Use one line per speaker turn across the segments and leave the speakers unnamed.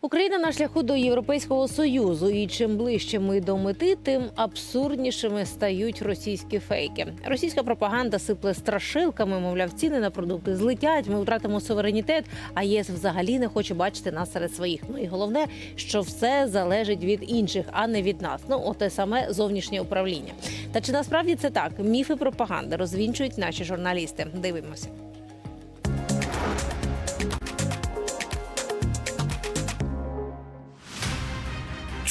Україна на шляху до Європейського союзу, і чим ближче ми до мети, тим абсурднішими стають російські фейки. Російська пропаганда сипле страшилками. Мовляв, ціни на продукти злетять. Ми втратимо суверенітет. А ЄС взагалі не хоче бачити нас серед своїх. Ну і головне, що все залежить від інших, а не від нас. Ну, оте саме зовнішнє управління. Та чи насправді це так? Міфи пропаганди розвінчують наші журналісти. Дивимося.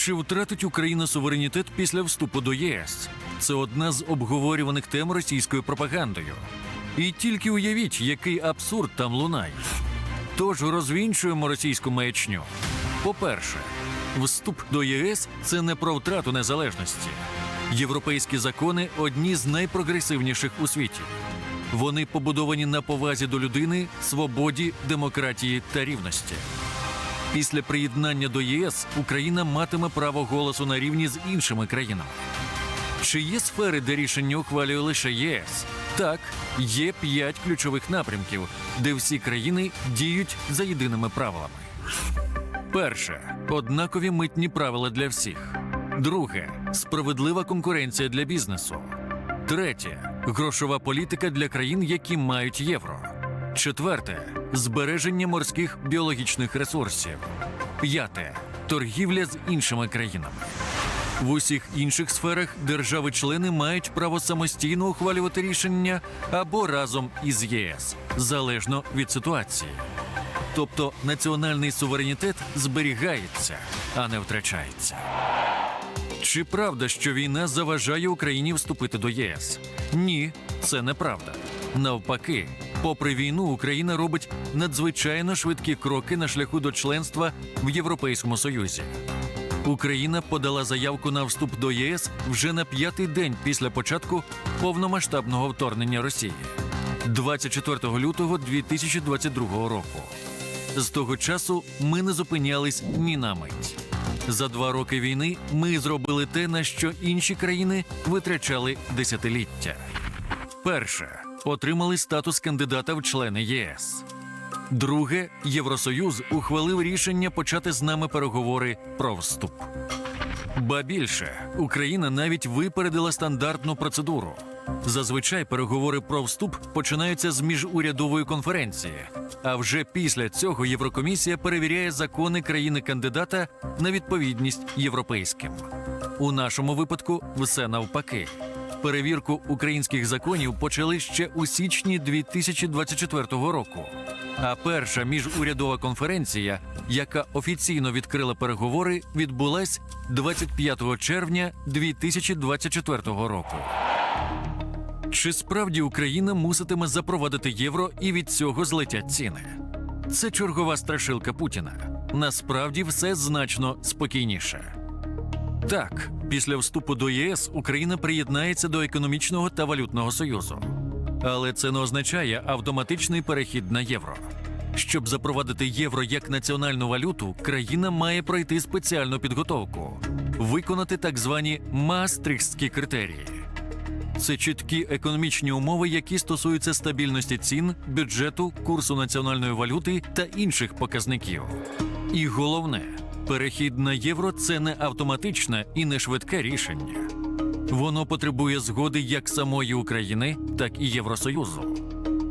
Чи втратить Україна суверенітет після вступу до ЄС? Це одна з обговорюваних тем російською пропагандою. І тільки уявіть, який абсурд там лунає. Тож розвінчуємо російську маячню. По-перше, вступ до ЄС це не про втрату незалежності. Європейські закони одні з найпрогресивніших у світі. Вони побудовані на повазі до людини, свободі, демократії та рівності. Після приєднання до ЄС Україна матиме право голосу на рівні з іншими країнами. Чи є сфери, де рішення ухвалює лише ЄС? Так, є п'ять ключових напрямків, де всі країни діють за єдиними правилами. Перше однакові митні правила для всіх. Друге справедлива конкуренція для бізнесу. Третє грошова політика для країн, які мають євро. Четверте збереження морських біологічних ресурсів. П'яте торгівля з іншими країнами. В усіх інших сферах держави-члени мають право самостійно ухвалювати рішення або разом із ЄС, залежно від ситуації. Тобто національний суверенітет зберігається, а не втрачається. Чи правда, що війна заважає Україні вступити до ЄС? Ні, це неправда. Навпаки, попри війну, Україна робить надзвичайно швидкі кроки на шляху до членства в Європейському Союзі. Україна подала заявку на вступ до ЄС вже на п'ятий день після початку повномасштабного вторгнення Росії 24 лютого 2022 року. З того часу ми не зупинялись ні на мить. За два роки війни ми зробили те, на що інші країни витрачали десятиліття. Перше отримали статус кандидата в члени ЄС. Друге, Євросоюз ухвалив рішення почати з нами переговори про вступ. Ба більше, Україна навіть випередила стандартну процедуру. Зазвичай переговори про вступ починаються з міжурядової конференції, а вже після цього Єврокомісія перевіряє закони країни-кандидата на відповідність європейським. У нашому випадку все навпаки. Перевірку українських законів почали ще у січні 2024 року. А перша міжурядова конференція, яка офіційно відкрила переговори, відбулась 25 червня 2024 року. Чи справді Україна муситиме запровадити євро і від цього злетять ціни? Це чергова страшилка Путіна. Насправді все значно спокійніше. Так, після вступу до ЄС Україна приєднається до економічного та валютного союзу. Але це не означає автоматичний перехід на євро. Щоб запровадити євро як національну валюту, країна має пройти спеціальну підготовку, виконати так звані мастрихтські критерії. Це чіткі економічні умови, які стосуються стабільності цін, бюджету, курсу національної валюти та інших показників. І головне, перехід на євро це не автоматичне і не швидке рішення. Воно потребує згоди як самої України, так і Євросоюзу.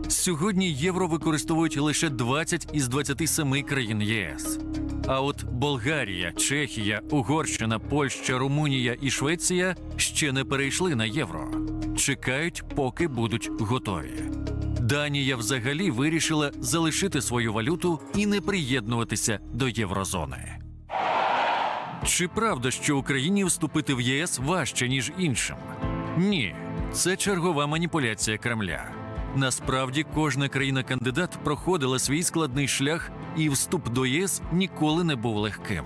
Сьогодні євро використовують лише 20 із 27 країн ЄС. А от Болгарія, Чехія, Угорщина, Польща, Румунія і Швеція ще не перейшли на євро. Чекають, поки будуть готові. Данія взагалі вирішила залишити свою валюту і не приєднуватися до єврозони. Чи правда, що Україні вступити в ЄС важче, ніж іншим? Ні, це чергова маніпуляція Кремля. Насправді кожна країна-кандидат проходила свій складний шлях, і вступ до ЄС ніколи не був легким.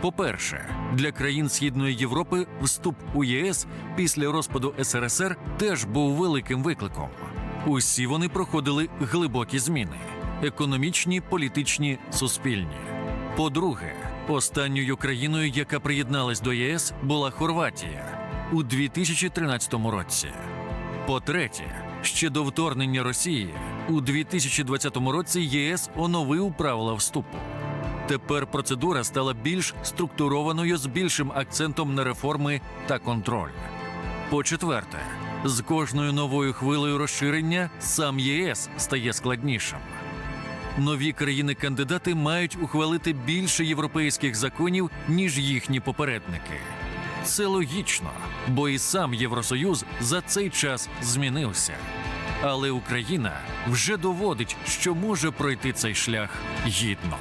По-перше, для країн Східної Європи вступ у ЄС після розпаду СРСР теж був великим викликом. Усі вони проходили глибокі зміни: економічні, політичні, суспільні. По-друге, останньою країною, яка приєдналась до ЄС, була Хорватія у 2013 році. По-третє, ще до вторгнення Росії у 2020 році ЄС оновив правила вступу. Тепер процедура стала більш структурованою з більшим акцентом на реформи та контроль. По-четверте, з кожною новою хвилею розширення сам ЄС стає складнішим. Нові країни-кандидати мають ухвалити більше європейських законів, ніж їхні попередники. Це логічно, бо і сам Євросоюз за цей час змінився. Але Україна вже доводить, що може пройти цей шлях гідно.